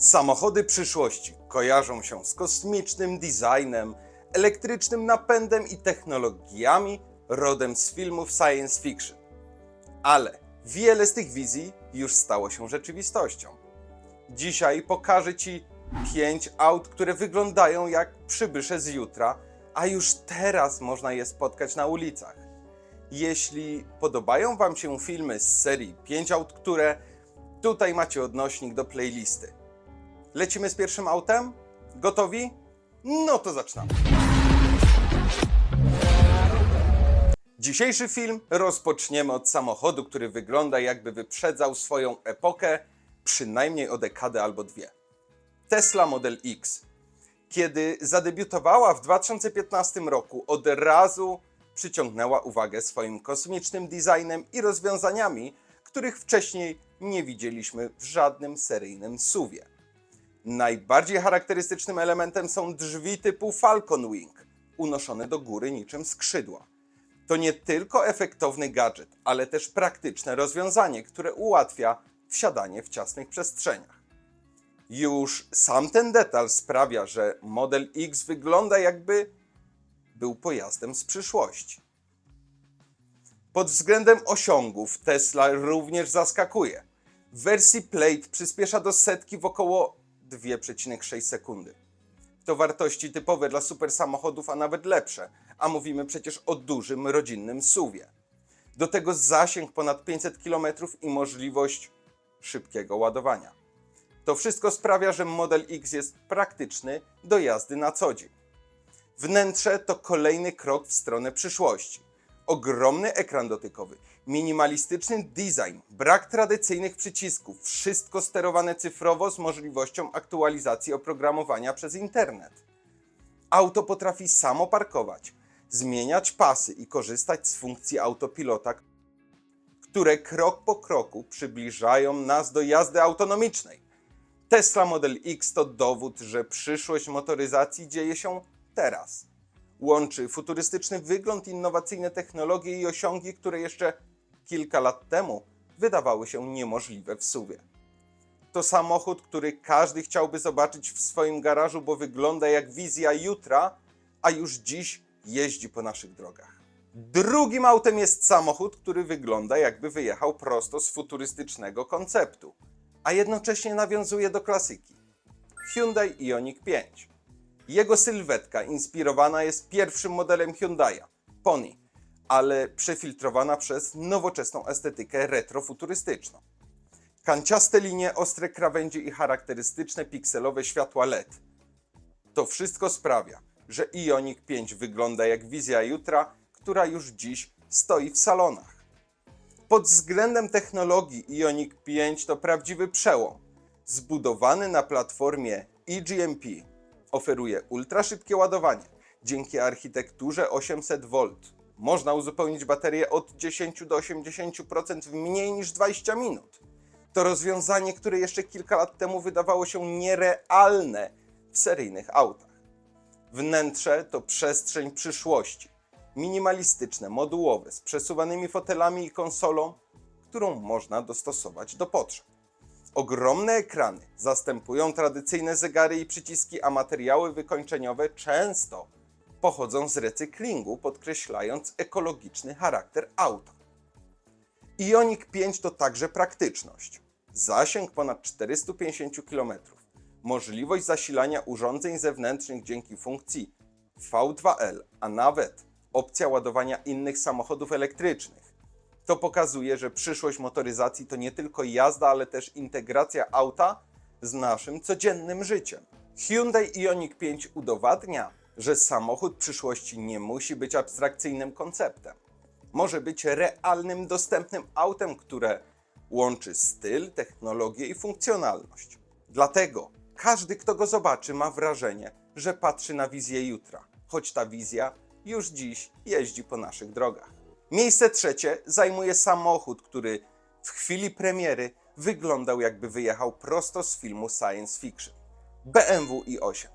Samochody przyszłości kojarzą się z kosmicznym designem, elektrycznym napędem i technologiami rodem z filmów science fiction. Ale wiele z tych wizji już stało się rzeczywistością. Dzisiaj pokażę Ci pięć aut, które wyglądają jak przybysze z jutra, a już teraz można je spotkać na ulicach. Jeśli podobają Wam się filmy z serii 5 aut, które tutaj macie odnośnik do playlisty. Lecimy z pierwszym autem? Gotowi? No to zaczynamy. Dzisiejszy film rozpoczniemy od samochodu, który wygląda jakby wyprzedzał swoją epokę przynajmniej o dekadę albo dwie. Tesla Model X. Kiedy zadebiutowała w 2015 roku, od razu przyciągnęła uwagę swoim kosmicznym designem i rozwiązaniami, których wcześniej nie widzieliśmy w żadnym seryjnym suwie. Najbardziej charakterystycznym elementem są drzwi typu Falcon Wing, unoszone do góry niczym skrzydła. To nie tylko efektowny gadżet, ale też praktyczne rozwiązanie, które ułatwia wsiadanie w ciasnych przestrzeniach. Już sam ten detal sprawia, że Model X wygląda jakby był pojazdem z przyszłości. Pod względem osiągów Tesla również zaskakuje. W wersji Plate przyspiesza do setki w około 2,6 sekundy. To wartości typowe dla supersamochodów, a nawet lepsze, a mówimy przecież o dużym rodzinnym SUVie. Do tego zasięg ponad 500 km i możliwość szybkiego ładowania. To wszystko sprawia, że Model X jest praktyczny do jazdy na co dzień. Wnętrze to kolejny krok w stronę przyszłości. Ogromny ekran dotykowy, minimalistyczny design, brak tradycyjnych przycisków, wszystko sterowane cyfrowo z możliwością aktualizacji oprogramowania przez internet. Auto potrafi samo parkować, zmieniać pasy i korzystać z funkcji autopilota, które krok po kroku przybliżają nas do jazdy autonomicznej. Tesla Model X to dowód, że przyszłość motoryzacji dzieje się teraz. Łączy futurystyczny wygląd, innowacyjne technologie i osiągi, które jeszcze kilka lat temu wydawały się niemożliwe w suwie. To samochód, który każdy chciałby zobaczyć w swoim garażu, bo wygląda jak wizja jutra, a już dziś jeździ po naszych drogach. Drugim autem jest samochód, który wygląda jakby wyjechał prosto z futurystycznego konceptu, a jednocześnie nawiązuje do klasyki. Hyundai Ioniq 5. Jego sylwetka inspirowana jest pierwszym modelem Hyundai'a, Pony, ale przefiltrowana przez nowoczesną estetykę retrofuturystyczną. Kanciaste linie, ostre krawędzie i charakterystyczne pikselowe światła LED. To wszystko sprawia, że Ioniq 5 wygląda jak wizja jutra, która już dziś stoi w salonach. Pod względem technologii Ioniq 5 to prawdziwy przełom. Zbudowany na platformie eGMP oferuje ultraszybkie ładowanie. Dzięki architekturze 800V można uzupełnić baterię od 10 do 80% w mniej niż 20 minut. To rozwiązanie, które jeszcze kilka lat temu wydawało się nierealne w seryjnych autach. Wnętrze to przestrzeń przyszłości. Minimalistyczne, modułowe, z przesuwanymi fotelami i konsolą, którą można dostosować do potrzeb. Ogromne ekrany zastępują tradycyjne zegary i przyciski, a materiały wykończeniowe często pochodzą z recyklingu, podkreślając ekologiczny charakter auta. Ioniq 5 to także praktyczność. Zasięg ponad 450 km. Możliwość zasilania urządzeń zewnętrznych dzięki funkcji V2L, a nawet opcja ładowania innych samochodów elektrycznych. To pokazuje, że przyszłość motoryzacji to nie tylko jazda, ale też integracja auta z naszym codziennym życiem. Hyundai Ioniq 5 udowadnia, że samochód przyszłości nie musi być abstrakcyjnym konceptem. Może być realnym, dostępnym autem, które łączy styl, technologię i funkcjonalność. Dlatego każdy, kto go zobaczy, ma wrażenie, że patrzy na wizję jutra, choć ta wizja już dziś jeździ po naszych drogach. Miejsce trzecie zajmuje samochód, który w chwili premiery wyglądał jakby wyjechał prosto z filmu science fiction. BMW i8.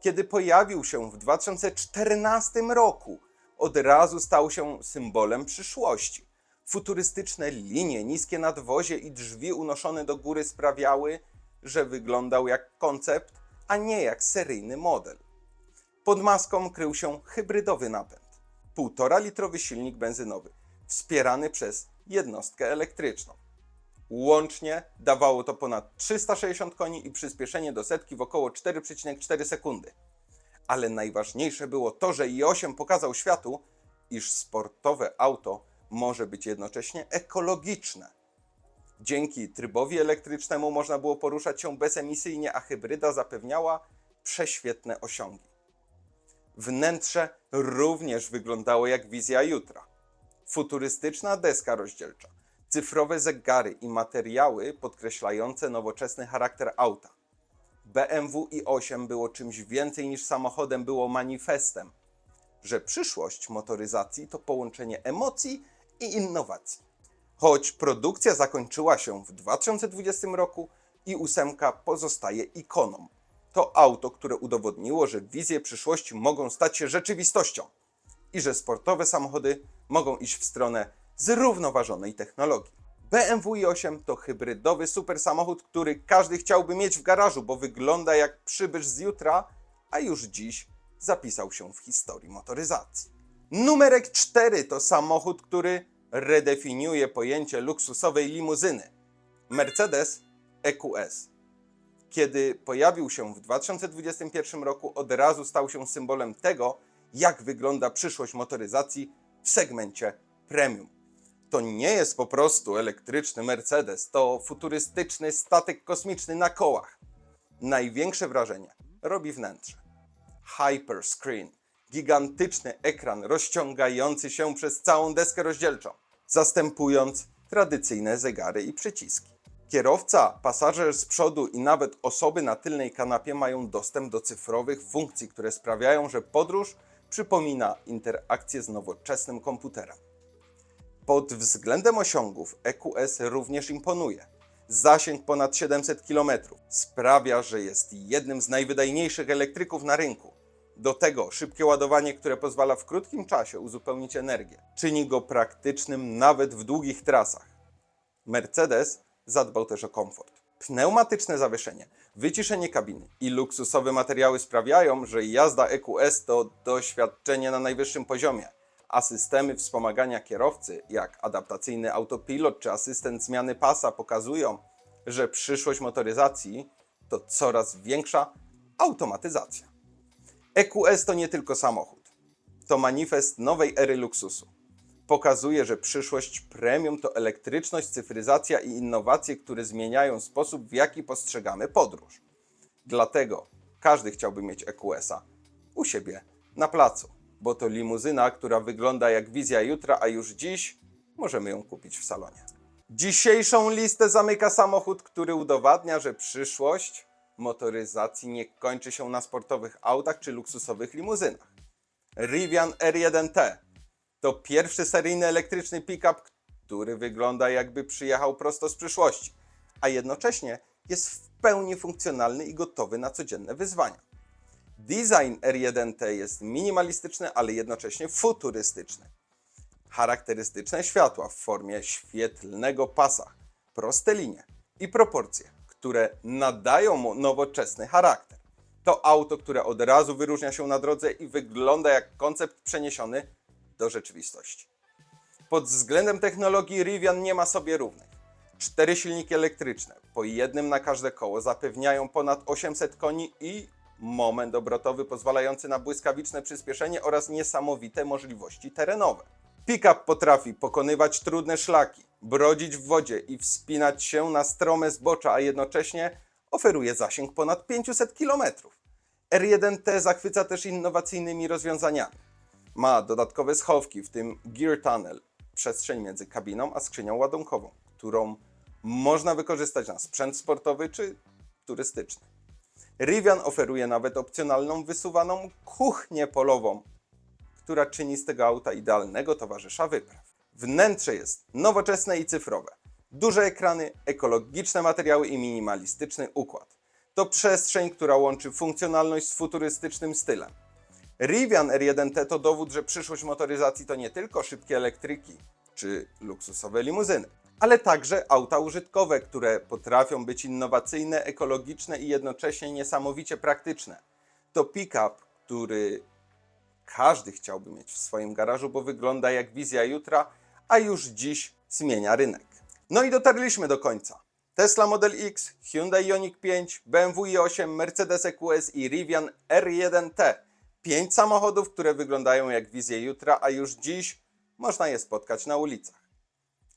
Kiedy pojawił się w 2014 roku, od razu stał się symbolem przyszłości. Futurystyczne linie, niskie nadwozie i drzwi unoszone do góry sprawiały, że wyglądał jak koncept, a nie jak seryjny model. Pod maską krył się hybrydowy napęd. 1,5 litrowy silnik benzynowy, wspierany przez jednostkę elektryczną. Łącznie dawało to ponad 360 koni i przyspieszenie do setki w około 4,4 sekundy. Ale najważniejsze było to, że i8 pokazał światu, iż sportowe auto może być jednocześnie ekologiczne. Dzięki trybowi elektrycznemu można było poruszać się bezemisyjnie, a hybryda zapewniała prześwietne osiągi. Wnętrze również wyglądało jak wizja jutra. Futurystyczna deska rozdzielcza, cyfrowe zegary i materiały podkreślające nowoczesny charakter auta. BMW i8 było czymś więcej niż samochodem, było manifestem, że przyszłość motoryzacji to połączenie emocji i innowacji. Choć produkcja zakończyła się w 2020 roku i ósemka pozostaje ikoną. To auto, które udowodniło, że wizje przyszłości mogą stać się rzeczywistością i że sportowe samochody mogą iść w stronę zrównoważonej technologii. BMW i8 to hybrydowy super samochód, który każdy chciałby mieć w garażu, bo wygląda jak przybysz z jutra, a już dziś zapisał się w historii motoryzacji. Numerek 4 to samochód, który redefiniuje pojęcie luksusowej limuzyny. Mercedes EQS. Kiedy pojawił się w 2021 roku, od razu stał się symbolem tego, jak wygląda przyszłość motoryzacji w segmencie premium. To nie jest po prostu elektryczny Mercedes, to futurystyczny statek kosmiczny na kołach. Największe wrażenie robi wnętrze. Hyperscreen, gigantyczny ekran rozciągający się przez całą deskę rozdzielczą, zastępując tradycyjne zegary i przyciski. Kierowca, pasażer z przodu i nawet osoby na tylnej kanapie mają dostęp do cyfrowych funkcji, które sprawiają, że podróż przypomina interakcję z nowoczesnym komputerem. Pod względem osiągów EQS również imponuje. Zasięg ponad 700 km sprawia, że jest jednym z najwydajniejszych elektryków na rynku. Do tego szybkie ładowanie, które pozwala w krótkim czasie uzupełnić energię, czyni go praktycznym nawet w długich trasach. Mercedes zadbał też o komfort. Pneumatyczne zawieszenie, wyciszenie kabiny i luksusowe materiały sprawiają, że jazda EQS to doświadczenie na najwyższym poziomie, a systemy wspomagania kierowcy, jak adaptacyjny autopilot czy asystent zmiany pasa, pokazują, że przyszłość motoryzacji to coraz większa automatyzacja. EQS to nie tylko samochód, to manifest nowej ery luksusu pokazuje, że przyszłość premium to elektryczność, cyfryzacja i innowacje, które zmieniają sposób, w jaki postrzegamy podróż. Dlatego każdy chciałby mieć EQS-a u siebie na placu, bo to limuzyna, która wygląda jak wizja jutra, a już dziś możemy ją kupić w salonie. Dzisiejszą listę zamyka samochód, który udowadnia, że przyszłość motoryzacji nie kończy się na sportowych autach czy luksusowych limuzynach. Rivian R1T to pierwszy seryjny elektryczny pick-up, który wygląda jakby przyjechał prosto z przyszłości, a jednocześnie jest w pełni funkcjonalny i gotowy na codzienne wyzwania. Design R1T jest minimalistyczny, ale jednocześnie futurystyczny. Charakterystyczne światła w formie świetlnego pasa, proste linie i proporcje, które nadają mu nowoczesny charakter. To auto, które od razu wyróżnia się na drodze i wygląda jak koncept przeniesiony do rzeczywistości. Pod względem technologii Rivian nie ma sobie równych. Cztery silniki elektryczne, po jednym na każde koło, zapewniają ponad 800 koni i moment obrotowy pozwalający na błyskawiczne przyspieszenie oraz niesamowite możliwości terenowe. Pickup potrafi pokonywać trudne szlaki, brodzić w wodzie i wspinać się na strome zbocza, a jednocześnie oferuje zasięg ponad 500 km. R1T zachwyca też innowacyjnymi rozwiązaniami. Ma dodatkowe schowki, w tym Gear Tunnel, przestrzeń między kabiną a skrzynią ładunkową, którą można wykorzystać na sprzęt sportowy czy turystyczny. Rivian oferuje nawet opcjonalną wysuwaną kuchnię polową, która czyni z tego auta idealnego towarzysza wypraw. Wnętrze jest nowoczesne i cyfrowe. Duże ekrany, ekologiczne materiały i minimalistyczny układ. To przestrzeń, która łączy funkcjonalność z futurystycznym stylem. Rivian R1T to dowód, że przyszłość motoryzacji to nie tylko szybkie elektryki czy luksusowe limuzyny, ale także auta użytkowe, które potrafią być innowacyjne, ekologiczne i jednocześnie niesamowicie praktyczne. To pick-up, który każdy chciałby mieć w swoim garażu, bo wygląda jak wizja jutra, a już dziś zmienia rynek. No i dotarliśmy do końca. Tesla Model X, Hyundai Ioniq 5, BMW i8, Mercedes EQS i Rivian R1T. Pięć samochodów, które wyglądają jak wizje jutra, a już dziś można je spotkać na ulicach.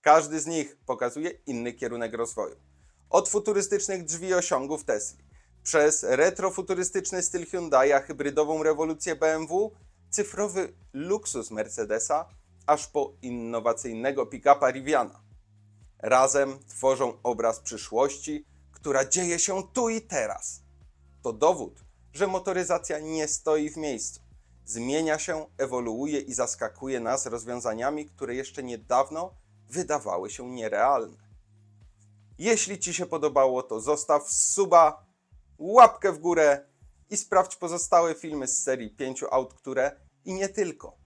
Każdy z nich pokazuje inny kierunek rozwoju. Od futurystycznych drzwi osiągów Tesli, przez retrofuturystyczny styl Hyundai'a, hybrydową rewolucję BMW, cyfrowy luksus Mercedesa, aż po innowacyjnego pick-upa Riviana. Razem tworzą obraz przyszłości, która dzieje się tu i teraz. To dowód, że motoryzacja nie stoi w miejscu. Zmienia się, ewoluuje i zaskakuje nas rozwiązaniami, które jeszcze niedawno wydawały się nierealne. Jeśli Ci się podobało, to zostaw suba, łapkę w górę i sprawdź pozostałe filmy z serii 5 aut, które i nie tylko.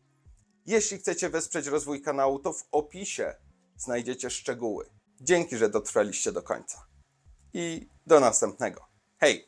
Jeśli chcecie wesprzeć rozwój kanału, to w opisie znajdziecie szczegóły. Dzięki, że dotrwaliście do końca. I do następnego. Hej!